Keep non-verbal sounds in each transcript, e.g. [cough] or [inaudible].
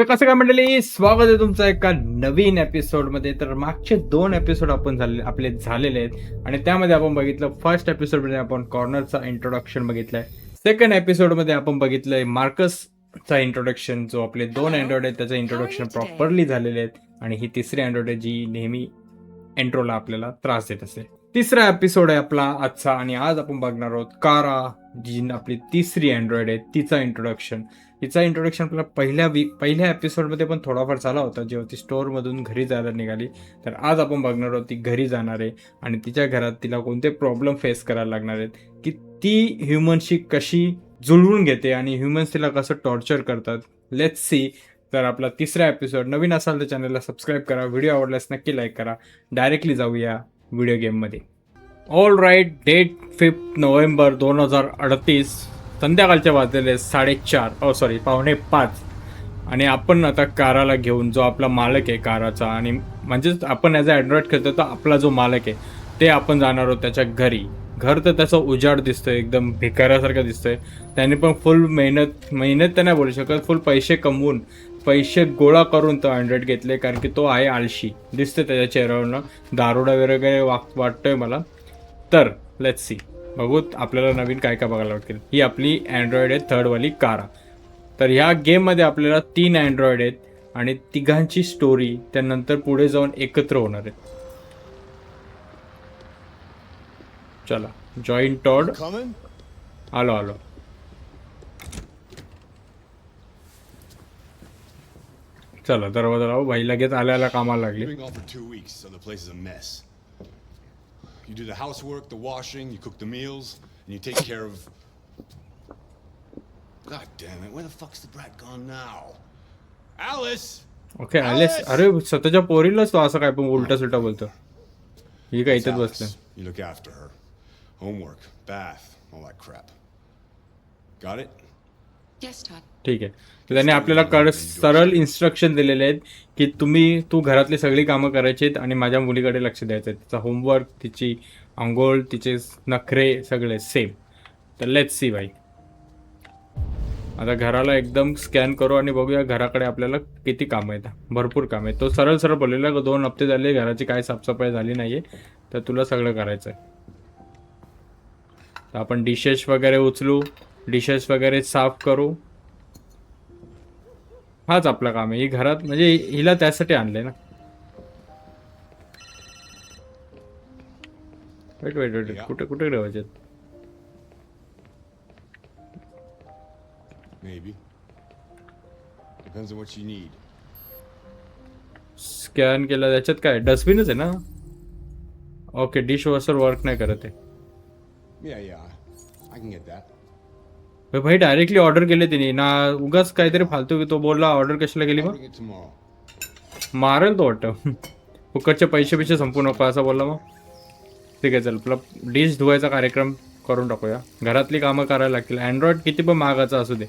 तर कसं काय मंडळी स्वागत आहे तुमचं एका नवीन एपिसोडमध्ये तर मागचे दोन एपिसोड आपण झाले आपले झालेले आहेत. आणि त्यामध्ये आपण बघितलं फर्स्ट एपिसोडमध्ये आपण कॉर्नरचा इंट्रोडक्शन बघितलंय. सेकंड एपिसोडमध्ये आपण बघितलंय मार्कसचा इंट्रोडक्शन जो आपले दोन अँड्रॉइड आहेत त्याचं इंट्रोडक्शन प्रॉपरली झालेले आहेत. आणि ही तिसरी अँड्रॉइड आहे जी नेहमी एंट्रोला आपल्याला त्रास देत असते. तिसरा एपिसोड आहे आपला आजचा आणि आज आपण बघणार आहोत कारा जी आपली तिसरी अँड्रॉइड आहे तिचा इंट्रोडक्शन तिचा इंट्रोडक्शन आपला पहिल्या वीक पहिल्या एपिसोडमध्ये पण थोडाफार झाला होता. जेव्हा ती स्टोअरमधून घरी जायला निघाली तर आज आपण बघणार आहोत ती घरी जाणार आहे आणि तिच्या घरात तिला कोणते प्रॉब्लेम फेस करायला लागणार आहेत की ती ह्युमनशी कशी जुळवून घेते आणि ह्युमन्स तिला कसं टॉर्चर करतात. लेट्स सी तर आपला तिसरा एपिसोड नवीन असाल तर चॅनलला सबस्क्राईब करा. व्हिडिओ आवडल्यास नक्की लाईक करा. डायरेक्टली जाऊया व्हिडिओ गेममध्ये all right date fifth November दोन हजार अडतीस. संध्याकाळच्या वाजलेले साडेचार ओ सॉरी पावणे पाच. आणि आपण आता काराला घेऊन जो आपला मालक आहे काराचा आणि म्हणजेच आपण ॲज अ अँड्रॉइड खेळतो तर आपला जो मालक आहे ते आपण जाणार आहोत त्याच्या घरी. घर तर त्याचं उजाड दिसतंय एकदम भिकाऱ्यासारखं दिसतंय. त्याने पण फुल मेहनत मेहनत तर नाही बोलू शकत फुल पैसे कमवून पैसे गोळा करून तो अँड्रॉइड घेतले कारण की तो आहे आळशी. दिसतं त्याच्या चेहऱ्यावरनं. दारोडा वगैरे वाग वाटतोय मला. तर लेट्स सी बघू आपल्याला नवीन काय काय बघायला वाटतील ही आपली अँड्रॉइड आहे थर्डवाली कारा तर ह्या गेममध्ये आपल्याला तीन अँड्रॉइड आहेत आणि तिघांची स्टोरी त्यानंतर पुढे जाऊन एकत्र होणार आहेत. चला जॉईन टॉड? आलो आलो. चला दरवाजा लावू. भाई लगेच आल्याला कामाला लागली. You do the housework, the washing, you cook the meals, and you take care of. God damn it, where the fuck's the brat gone now? Alice! Okay आलेस अरे स्वतःच्या पोरीलाच तो असं काय पण उलटा सुलटा बोलतो ही काय It's इथंच Alice. बसलं You look after her. Homework, bath, all that crap. Got it? ठीक आहे. तर त्याने आपल्याला कर सरळ इन्स्ट्रक्शन दिलेले आहेत की तुम्ही तू घरातली सगळी कामं करायची आहेत आणि माझ्या मुलीकडे लक्ष द्यायचं आहे. तिचा होमवर्क तिची आंघोळ तिचे नखरे सगळे सेम तर लेट्स सी भाई. आता घराला एकदम स्कॅन करू आणि बघूया घराकडे आपल्याला किती कामं आहेत. भरपूर काम आहे तो सरळ सरळ बोललेला का दोन हप्ते झाले घराची काय साफसफाई झाली नाहीये तर तुला सगळं करायचं आहे तर आपण डिशेस वगैरे उचलू. डिशेस वगैरे साफ करू. हाच आपलं काम आहे. ही घरात म्हणजे हिला त्यासाठी आणले ना. Wait wait wait. कुठे कुठे ठेवायचे. स्कॅन केलं त्याच्यात काय? डस्टबिनच आहे ना? ओके डिश वॉशर वर्क नाही करत आहे. भाई डायरेक्टली ऑर्डर केले तिने. ना उगाच काहीतरी फालतू की तो बोलला ऑर्डर कशाला केली मग? मारेल तो वाटतं. [laughs] फुकटचे पैसे पैसे संपू नको असं बोलला मग. ठीक आहे चल आपला डिश धुवायचा कार्यक्रम करून टाकूया. घरातली कामं करायला लागतील. अँड्रॉइड किती पण महागाचा असू दे.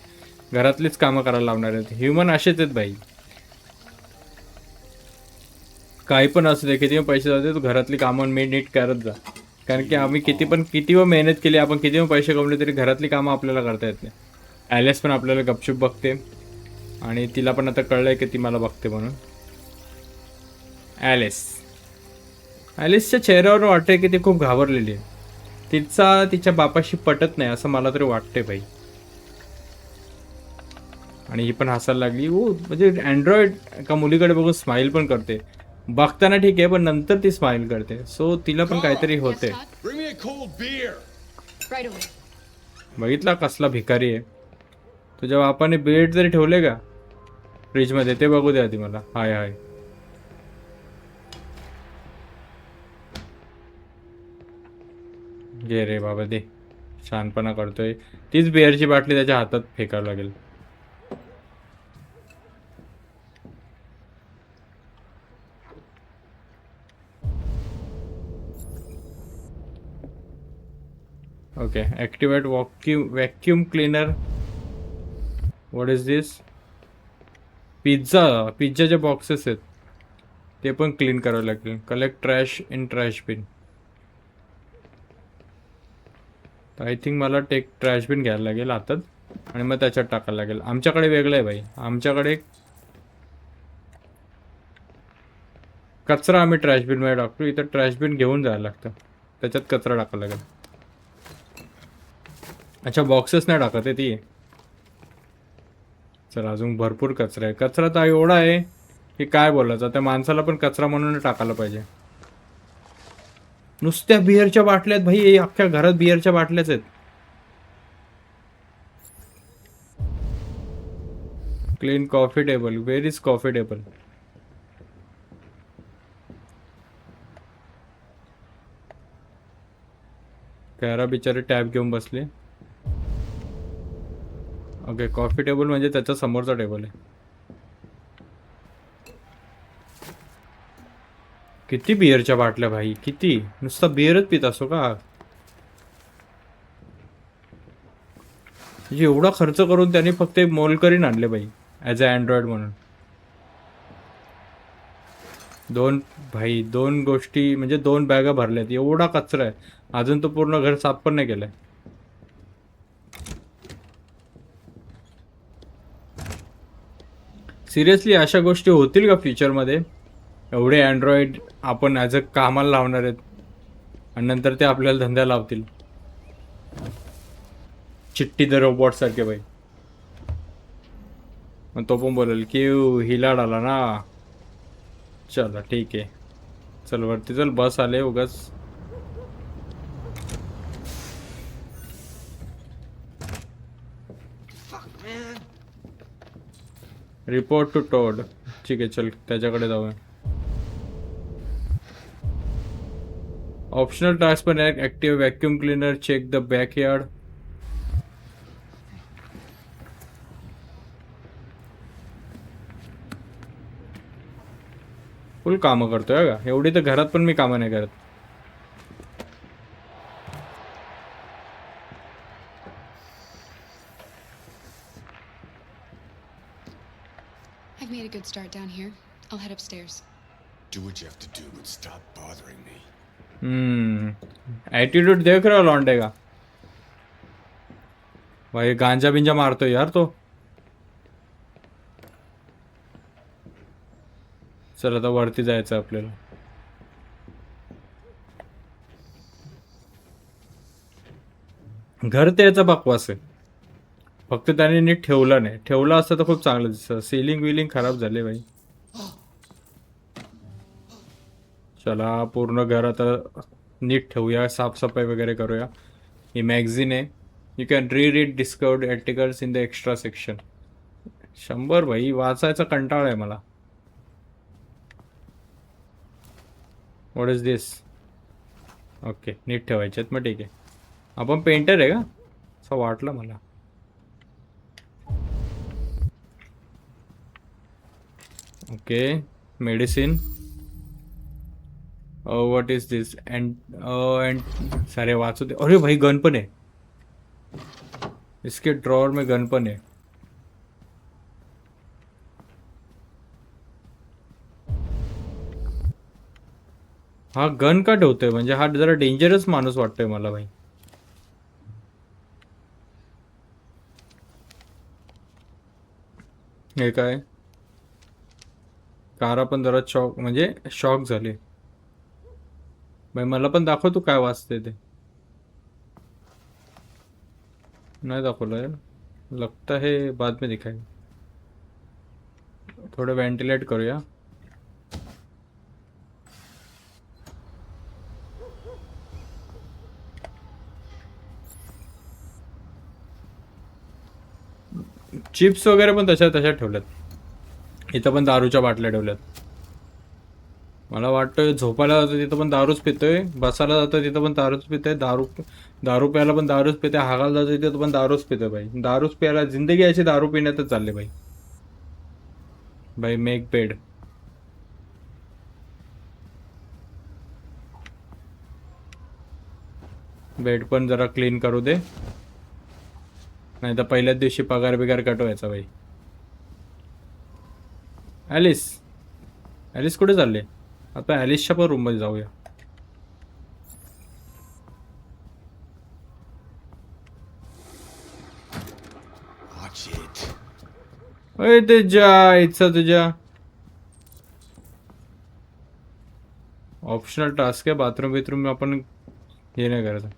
घरातलीच कामं करायला लावणार आहेत. ह्युमन असेच आहेत बाई काही पण असू दे किती पण पैसे जाऊ दे तू घरातली कामं मी नीट करत जा. कारण की आम्ही किती पण किती पण मेहनत केली आपण किती पण पैसे कमवले तरी घरातली कामं आपल्याला करता येत नाही. ॲलेस पण आपल्याला गपचूप बघते. आणि तिला पण आता कळलंय की ती मला बघते म्हणून. ॲलेस ॲलिसच्या चेहऱ्यावर वाटतंय की ती खूप घाबरलेली आहे. तिचा तिच्या बापाशी पटत नाही असं मला तरी वाटतंय भाई आणि ही पण हसायला लागली. ओ म्हणजे अँड्रॉइड एका मुलीकडे बघून स्माईल पण करते. बघताना ठीक आहे पण नंतर ती स्माईल करते. सो तिला पण काहीतरी होते. बघितला कसला भिकारी आहे. तुझ्या बापाने बेड जरी ठेवले का फ्रीजमध्ये ते बघू द्या आधी मला. हाय हाय. घे रे बाबा दे. छानपणा करतोय. तीच बिअरची बाटली त्याच्या हातात फेकावं लागेल. Okay activate vacuum vacuum cleaner what is this pizza पिझ्झाचे boxes आहेत. ते पण क्लीन करावं लागतील. Collect trash in trash bin तर आय थिंक मला टेक ट्रॅश बिन घ्यायला लागेल हातात आणि मग त्याच्यात टाकायला लागेल. आमच्याकडे वेगळं आहे भाई. आमच्याकडे कचरा आम्ही ट्रॅशमध्ये टाकतो. इथं ट्रॅश बिन घेऊन जायला लागतं. त्याच्यात कचरा टाकायला लागेल. अच्छा बॉक्सेस नाही टाकत आहे ती. चला अजून भरपूर कचरा आहे. कचरा तर एवढा आहे की काय बोलायचं? त्या माणसाला पण कचरा म्हणून टाकायला पाहिजे. नुसत्या बिअरच्या बाटल्यात भाई अख्ख्या घरात बिअरच्या बाटल्याच आहेत. Clean coffee table where is coffee table कॅरा बिचारे टॅब घेऊन बसले? ओके कॉफी टेबल म्हणजे त्याच्या समोरचा टेबल आहे. किती बिअरच्या बाटल्या भाई किती? नुसता बिअरच पित असो का? म्हणजे एवढा खर्च करून त्यांनी फक्त एक मोलकरीन आणले बाई ॲज अ अँड्रॉइड म्हणून. दोन भाई दोन गोष्टी म्हणजे दोन बॅगा भरल्यात एवढा कचरा आहे. अजून तो पूर्ण घर साफ पण नाही केलाय. सिरियसली अशा गोष्टी होतील का फ्युचरमध्ये? एवढे अँड्रॉइड आपण ॲज अ कामाला लावणार आहेत आणि नंतर ते आपल्याला धंदा लावतील. चिट्टी द रोबॉट सारखे बाई. मग तो पण बोलेल की हिलाड आला ना. चला ठीक आहे. चल वरती चल बस आले उगाच. रिपोर्ट टू टॉड ठीक आहे चल त्याच्याकडे जाऊया. ऑप्शनल टास्क पण आहे. Active vacuum cleaner check the backyard full कामं करतोय का? एवढी तर घरात पण मी कामं नाही करत. Start down here. I'll head upstairs. Do what you have to do, but stop bothering me. Hmm attitude देख रहा लॉन्डे का भाई गांजा बिंजा मारतोय यार तो चल आता वरती जायचं आपल्याला घर त्याचा बकवास आहे फक्त त्याने नीट ठेवलं नाही. ठेवलं असतं तर खूप चांगलं दिसतं. सेलिंग विलिंग खराब झाले भाई चला पूर्ण घर आता नीट ठेवूया. साफसफाई वगैरे करूया. ही मॅगझिन आहे. You can re read discovered articles in the extra section शंभर भाई वाचायचा कंटाळा आहे मला. वॉट इज दिस ओके नीट ठेवायचे आहेत मग ठीक आहे. आपण पेंटर आहे का? असं वाटलं मला. Okay medicine what is this and and सारे वाचू दे. अरे भाई गन पण आहे. इसके ड्रॉवर में गन पण आहे. हा गन का ठेवतोय? म्हणजे हा जरा डेंजरस माणूस वाटतोय मला भाई. हे काय? कारा पण जरा शॉक म्हणजे शॉक झाले. भाई मला पण दाखव तू काय वाचते ते. नाही दाखवलं यार लगता है बाद में दिखाएंगे. थोडं व्हेंटिलेट करूया. चिप्स वगैरे पण तशा तशा ठेवल्यात. इथं पण दारूच्या बाटल्या ठेवल्यात. मला वाटतं झोपायला जातो तिथं पण दारूच पितोय. बसायला जातो तिथं पण दारूच पितोय. दारू दारू प्यायला पण दारूच पिते हागायला जातो तिथं पण दारूच पितोय भाई. दारूच प्यायला जिंदगी अशी दारू पिण्यातच चालले भाई. भाई मेक बेड बेड पण जरा क्लीन करू दे. नाही तर पहिल्याच दिवशी पगार बिगार कटवायचा भाई. ॲलिस ॲलिस कुठे चालले? आता ॲलिसच्या पण रूममध्ये जाऊया. It. तुझ्या इच्छा तुझ्या. ऑप्शनल टास्क आहे बाथरूम बिथरूम आपण हे नाही करायचं.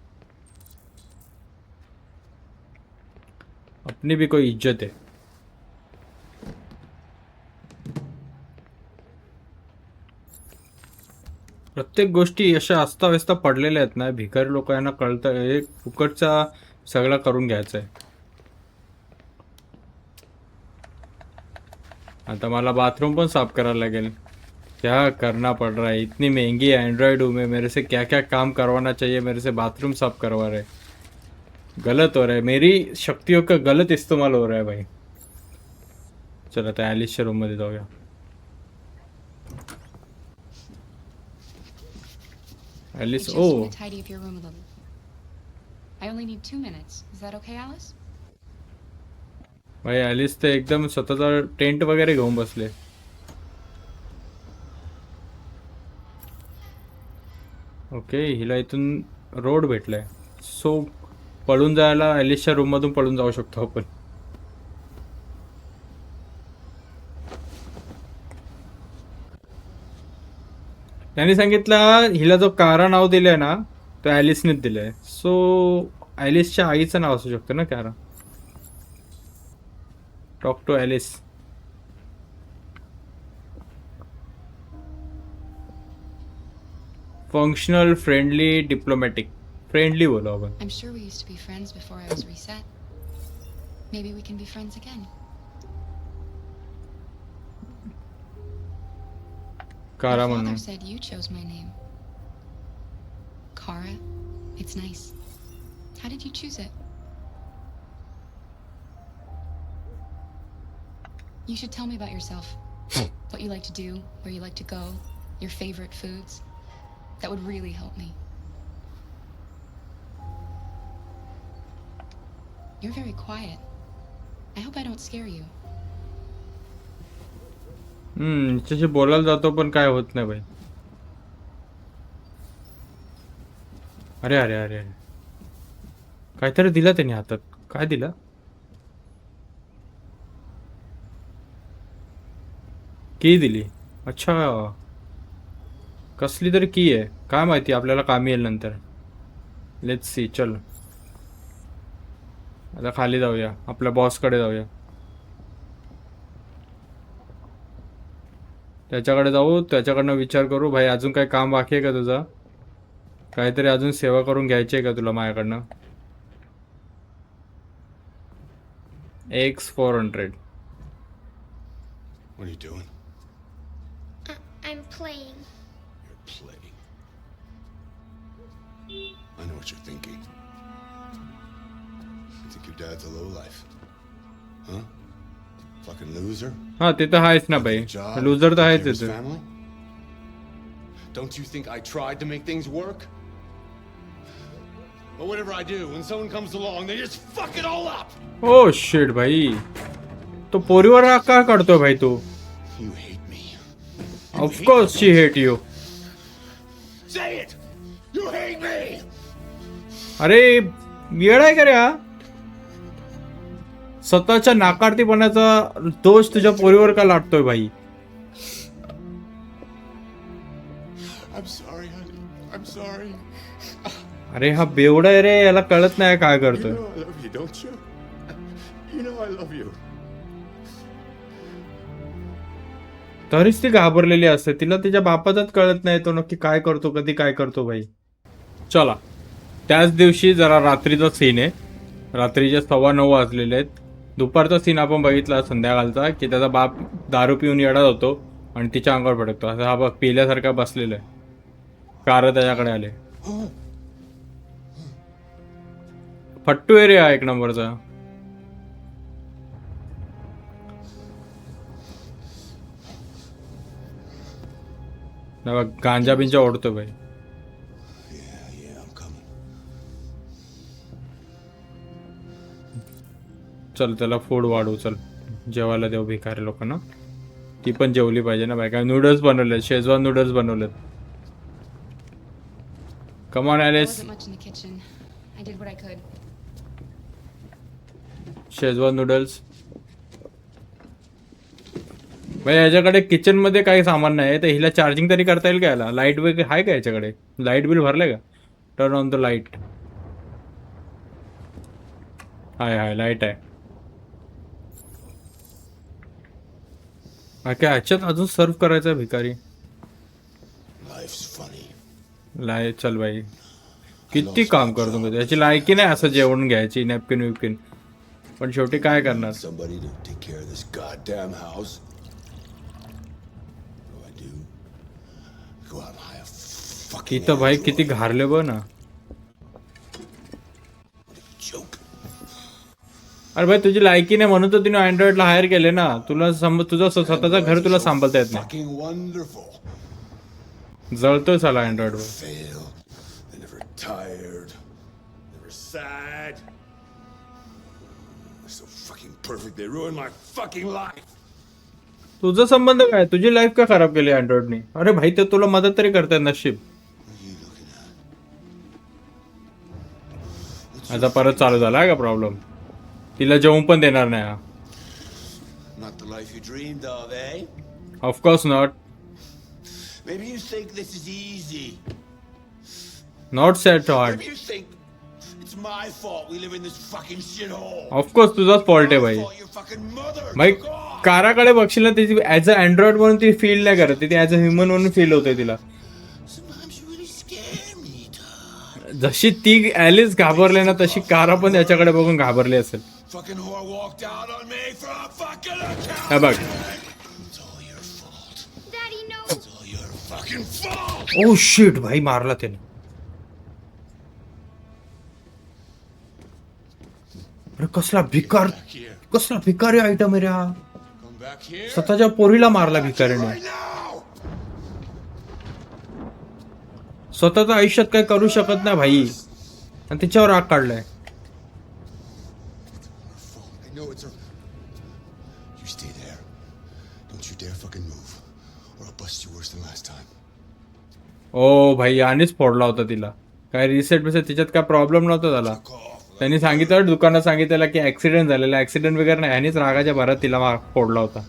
अपनी भी कोई इज़्ज़त है प्रत्येक गोष्टी अशा अस्ताव्यस्त पडलेल्या आहेत ना भिकारी लोक यांना कळतं. हे फुकटचा सगळं करून घ्यायचं आहे आता मला बाथरूम पण साफ करायला लागेल. क्या करना पड़ रहा है? इतनी महंगी एंड्रॉयड हूँ मैं. मेरे से क्या क्या काम करवाना चाहिए? मेरे से बाथरूम साफ करवा रहे गलत हो रहा है. मेरी शक्तियों का गलत इस्तेमाल हो रहा है भाई। चला आता ॲलिसच्या रूममध्ये जाऊया I Alice just oh want to tidy up your room a little. I only need two minutes. Is that okay, Alice? भाई ॲलिस ते एकदम स्वतःचा टेंट वगैरे घेऊन बसले ओके हिला इथून रोड भेटलाय सो पळून जायला ॲलिसच्या रूममधून पळून जाऊ शकतो आपण त्यांनी सांगितलं हिला जो कारा नाव दिलंय ना तो ॲलिसनेच दिलंय. सो ॲलिसच्या आईचं नाव असू शकतं ना कारा? Talk to Alice functional friendly diplomatic friendly बोलो आपण. I'm sure we used to be friends before I was reset. Maybe we can be friends again. Kara mă, said you chose my name. Kara, it's nice. How did you choose it? You should tell me about yourself. [laughs] what you like to do, where you like to go, your favorite foods. That would really help me. You're very quiet. I hope I don't scare you. हम्म हिच्याशी बोलायला जातो पण काय होत नाही भाई अरे अरे अरे अरे. काहीतरी दिलं त्याने हातात. काय दिलं? की दिली? अच्छा. कसली तरी की आहे? काय माहिती आपल्याला कामी येईल नंतर. लेट्स सी चल. आता खाली जाऊया. आपल्या बॉसकडे जाऊया. त्याच्याकडे जाऊ त्याच्याकडनं विचार करू भाई अजून काही काम बाकी आहे का तुझं काहीतरी अजून सेवा करून घ्यायची आहे का तुला माझ्याकडनं x four hundred What are you doing? I- I'm playing. You're playing. I know what you're thinking. You think your dad's a lowlife? Huh? Fucking loser? हा ते तर आहेच ना भाई? लुजर तर आहेच family? Don't you think I tried to make things work? But whatever I do, when someone comes along, they just fuck it all up! ओ शेट भाई तो पोरीवर राग का काढतोय भाई तू You hate me. Of course she hate you Say it! You hate me! अरे येडाय का रे हा स्वतःच्या नाकारतीपणाचा दोष तुझ्या पोरीवर का लाटतोय भाई. अरे हा बेवडा आहे रे याला कळत नाही काय करतोय. तरीच ती घाबरलेली असते. तिला तिच्या बापाचाच कळत नाही तो नक्की काय करतो कधी काय करतो भाई चला. त्याच दिवशी जरा रात्रीचा सीन आहे. रात्रीचे सव्वा नऊ वाजलेले आहेत. दुपारचा सीन आपण बघितला संध्याकाळचा की त्याचा बाप दारू पिऊन येडा होतो आणि तिच्या अंगावर पडतो. असं हा बघ पिल्यासारखा बसलेला आहे. कार त्याच्याकडे आले. फट्टू एरिया एक नंबरचा. बघ गांजा बिंजा ओढतो भाई चल त्याला फूड वाढवू चल. जेवायला देऊ भिकारी लोकांना. ती पण जेवली पाहिजे ना बाय काय नूडल्स बनवलेत schezwan noodles बनवलेत. Come on Alice. Schezwan noodles भाई याच्याकडे किचनमध्ये काही सामान नाही तर हिला चार्जिंग तरी करता येईल का याला? लाइट वगैरे आहे का याच्याकडे? लाइट बिल भरलंय का? टर्न ऑन द लाइट हाय हाय लाइट आहे. काय ह्याच्यात अजून सर्व करायचं भिकारी. लाय चल बाई. किती काम करतो मी याची लायकी नाही असं जेवण घ्यायची नॅपकिन विपकिन पण शेवटी काय करणार? Somebody to take care of this अरे भाई तुझी लायकी नाही म्हणून तर तिने अँड्रॉइडला हायर केले ना. तुला तुझं स्व- स्वतःचं घर तुला सांभाळता येत नाही. जळतोय साला अँड्रॉइड वर. तुझं संबंध काय? तुझी लाईफ का खराब केली अँड्रॉइडने अरे भाई ते तुला मदत तरी करताय नशीब? आता परत चालू झाला का प्रॉब्लेम तिला जेवण पण देणार नाही of course not Maybe you think this is तुझाच फॉल्ट आहे भाई. काराकडे बघशील ना तिची ऍज अ अँड्रॉइड म्हणून ती फील नाही करत ती ऍज अ ह्युमन म्हणून फील होते तिला. जशी ती ऍलिस घाबरले ना तशी कारा पण याच्याकडे बघून घाबरली असेल. Fucking whore walked out on me for a fucking account. हा बघ It's all your fault. Daddy, no. It's all your fucking fault. Oh shit भाई मारला त्याने अरे कसला भिकार. कसला भिकारी आयटम रे हा. स्वतःच्या पोरीला मारला भिकारीने. स्वतःच्या आयुष्यात काय करू शकत नाही भाई आणि तिच्यावर राग काढलाय ओ भाई यानेच फोडला होता तिला. काय रिसेट बिसेट तिच्यात काय प्रॉब्लेम नव्हता झाला. त्यांनी सांगितलं दुकानात सांगितलं की ऍक्सिडेंट झालेला ऍक्सिडेंट वगैरे नाही ह्यानीच रागाच्या भरात तिला फोडला होता.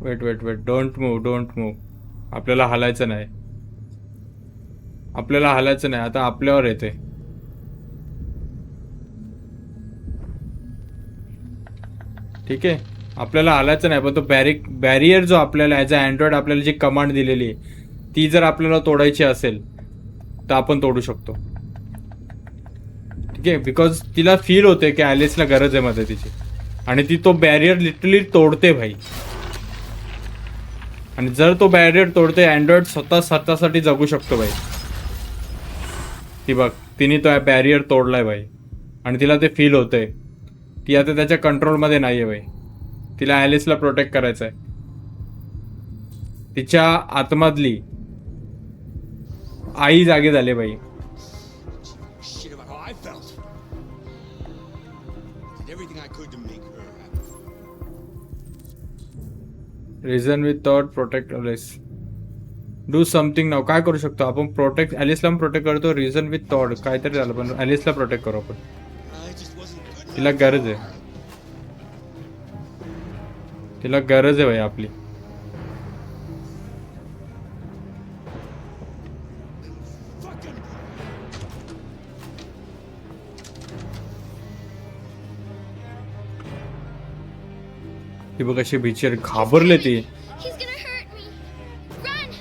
Wait wait wait don't move don't move आपल्याला हलायचं नाही. आपल्याला हलायचं नाही आता आपल्यावर येते. ठीक आहे? आपल्याला आल्याचं नाही पण तो बॅरि बॅरियर जो आपल्याला ॲज अ अँड्रॉइड आपल्याला जी कमांड दिलेली आहे ती जर आपल्याला तोडायची असेल तर आपण तोडू शकतो. ठीक आहे? बिकॉज तिला फील होते की ॲलिसला गरज आहे मदतीची. आणि ती तो बॅरियर लिटरली तोडते भाई. आणि जर तो बॅरियर तोडते अँड्रॉइड स्वतः स्वतःसाठी जगू शकतो भाई. ती बघ तिने तो बॅरियर तोडलाय भाई. आणि तिला ते फील होतंय. ती आता त्याच्या कंट्रोलमध्ये नाही आहे भाई तिला ॲलिसला प्रोटेक्ट करायचं आहे तिच्या आतमधली आई जागी झाली happy. Reason with thought protect Alice do something नाव काय करू शकतो? आपण प्रोटेक्ट ॲलिसला प्रोटेक्ट करतो. रिझन विथ थॉट काहीतरी झालं पण ॲलिसला प्रोटेक्ट करू आपण. तिला गरज आहे तिला गरज आहे भाई आपली. ती बघ अशी बिचार घाबरले ती He's gonna hurt me. Run!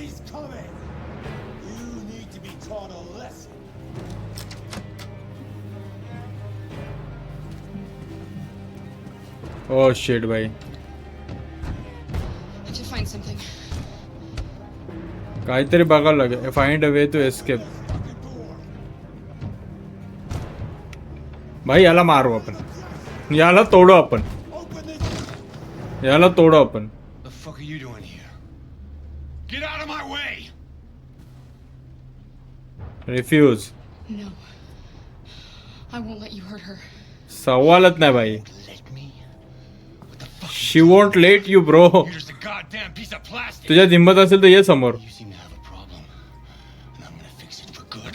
Daddy's coming! You need to be taught a lesson. ओ शेट भाई I to find something. काहीतरी बघावं लागेल find a way to escape! भाई याला मारू आपण याला तोडू आपण! याला तोडू आपण Get out of my way! Refuse No. I won't let you hurt her. सवालच नाही भाई she won't let you bro You're just a goddamn piece of plastic. तुझ्या हिंमत असेल तर ये समोर You seem to have a problem, and I'm gonna fix it for good.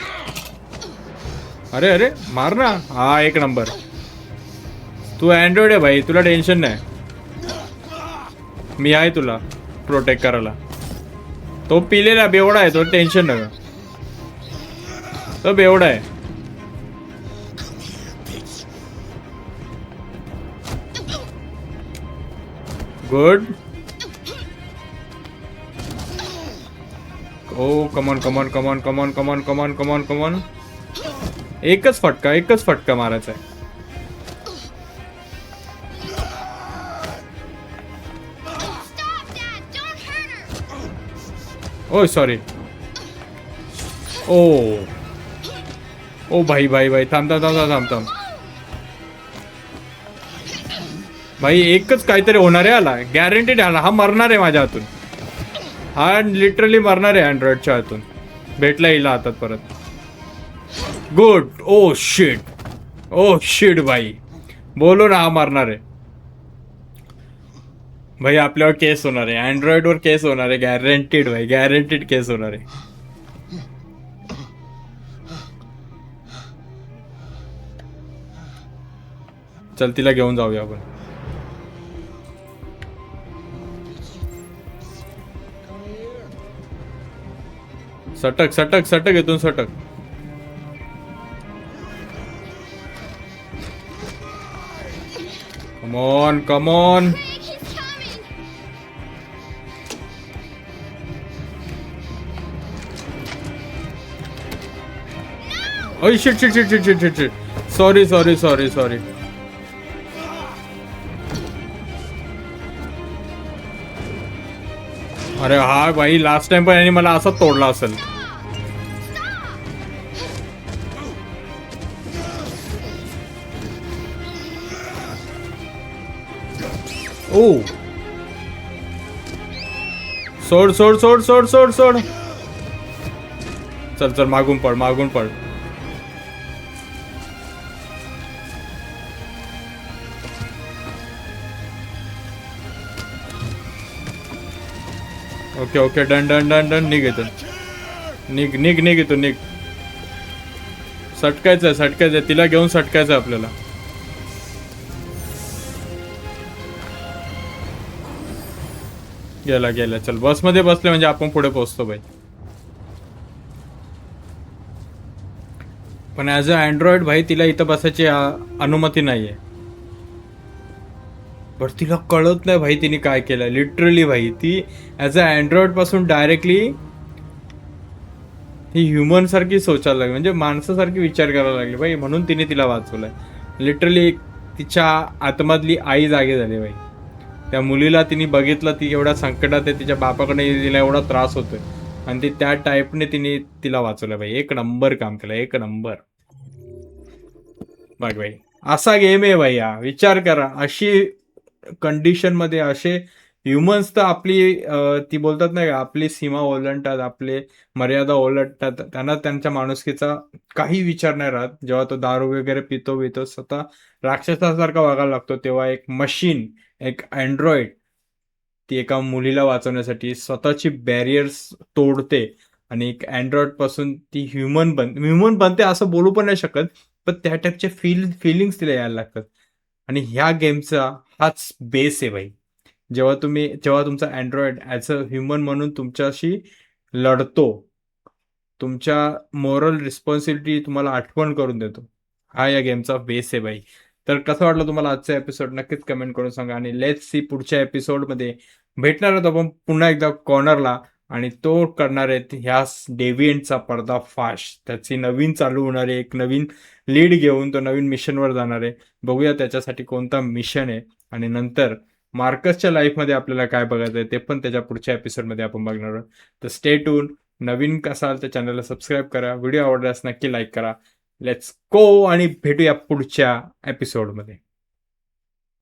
अरे अरे मार ना हा एक नंबर तू अँड्रॉइड आहे भाई तुला टेन्शन नाही मी आहे तुला प्रोटेक्ट करायला तो पिलेला बेवडा आहे तो टेन्शन नका. तो बेवडा आहे. Good oh come on come on come on come on come on come on come on come on एकच फटका एकच फटका मारायचा आहे. ओय सॉरी ओ ओ भाई भाई भाई. थांब थांब थांब थांब थांब. भाई एकच काहीतरी होणार आहे आला. गॅरंटीड आला. हा मरणार आहे माझ्या हातून. हा लिटरली मरणार आहे अँड्रॉइडच्या हातून. भेटला येईल हातात परत. Good oh shit oh shit भाई. बोलो ना हा मारणार आहे. भाई आपल्यावर केस होणार आहे. अँड्रॉइड वर केस होणार आहे. गॅरंटीड भाई गॅरंटीड केस होणार आहे. चल तिला घेऊन जाऊया आपण. सटक सटक सटक इथून सटक. Come on come on Oh shit shit shit shit shit shit shit. Sorry sorry sorry sorry. अरे हा भाई लास्ट टाइम पण यांनी मला असंच तोडला असेल ओ सोड सोड सोड सोड सोड सोड चल चल मागून पड मागून पड okay okay done done done done निघ इथून. निघ निघ निघ इथून निघ. सटकायचं आहे सटकायचं आहे. तिला घेऊन सटकायचं आहे आपल्याला. गेला गेला. चल बसमध्ये बसले म्हणजे आपण पुढे पोहोचतो भाई पण ॲज अ अँड्रॉइड भाई तिला इथं बसायची अनुमती नाही आहे बट तिला कळत नाही भाई तिने काय केलं लिटरली भाई ती ॲज अ अँड्रॉइडपासून डायरेक्टली ही ह्युमनसारखी सोचायला लागली. म्हणजे माणसासारखी विचार करायला लागली. भाई म्हणून तिने तिला वाचवलंय. लिटरली तिच्या आतमधली आई जागी झाली भाई. त्या मुलीला तिने बघितलं ती एवढ्या संकटात आहे तिच्या बापाकडे तिला एवढा त्रास होतोय. आणि ती त्या टाईपने तिने तिला वाचवलं भाई. एक नंबर काम केलं एक नंबर बघ भाई असा गेम आहे भाई हा. विचार करा. अशी कंडिशनमध्ये असे ह्युमन्स तर आपली ती बोलतात नाही का आपली सीमा ओलांडतात आपले मर्यादा ओलांडतात. त्यांना त्यांच्या माणुसकीचा काही विचार नाही राहत. जेव्हा तो दारू वगैरे पितो पितो स्वतः राक्षसासारखा वागायला लागतो तेव्हा एक मशीन एक अँड्रॉइड ती एका मुलीला वाचवण्यासाठी स्वतःची बॅरियर्स तोडते आणि एक अँड्रॉइडपासून ती ह्युमन बन ह्युमन बनते असं बोलू पण नाही शकत पण त्या टाईपचे फील फिलिंग्स तिला यायला लागतात. आणि ह्या गेमचा हाच बेस आहे भाई. जेव्हा तुम्ही जेव्हा तुमचा अँड्रॉइड ॲज अ ह्युमन म्हणून तुमच्याशी लढतो तुमच्या मोरल रिस्पॉन्सिबिलिटी तुम्हाला आठवण करून देतो. हा या गेमचा बेस आहे भाई. तर कसं वाटलं तुम्हाला आजचा एपिसोड नक्कीच कमेंट करून सांगा. आणि लेट्स सी पुढच्या एपिसोडमध्ये भेटणार आहोत आपण पुन्हा एकदा कॉर्नरला आणि तो करणार आहेत ह्या डेव्हिएंटचा पर्दाफाश त्याची नवीन चालू होणारी एक नवीन लीड घेऊन तो नवीन मिशनवर जाणार आहे. बघूया त्याच्यासाठी कोणता मिशन आहे. आणि नंतर मार्कसच्या लाईफमध्ये आपल्याला काय बघायचं आहे ते पण त्याच्या पुढच्या एपिसोडमध्ये आपण बघणार आहोत. तर स्टे टून नवीन असाल तर चॅनलला सबस्क्राईब करा. व्हिडिओ आवडल्यास नक्की लाईक करा. लेट्स गो आणि भेटूया पुढच्या एपिसोडमध्ये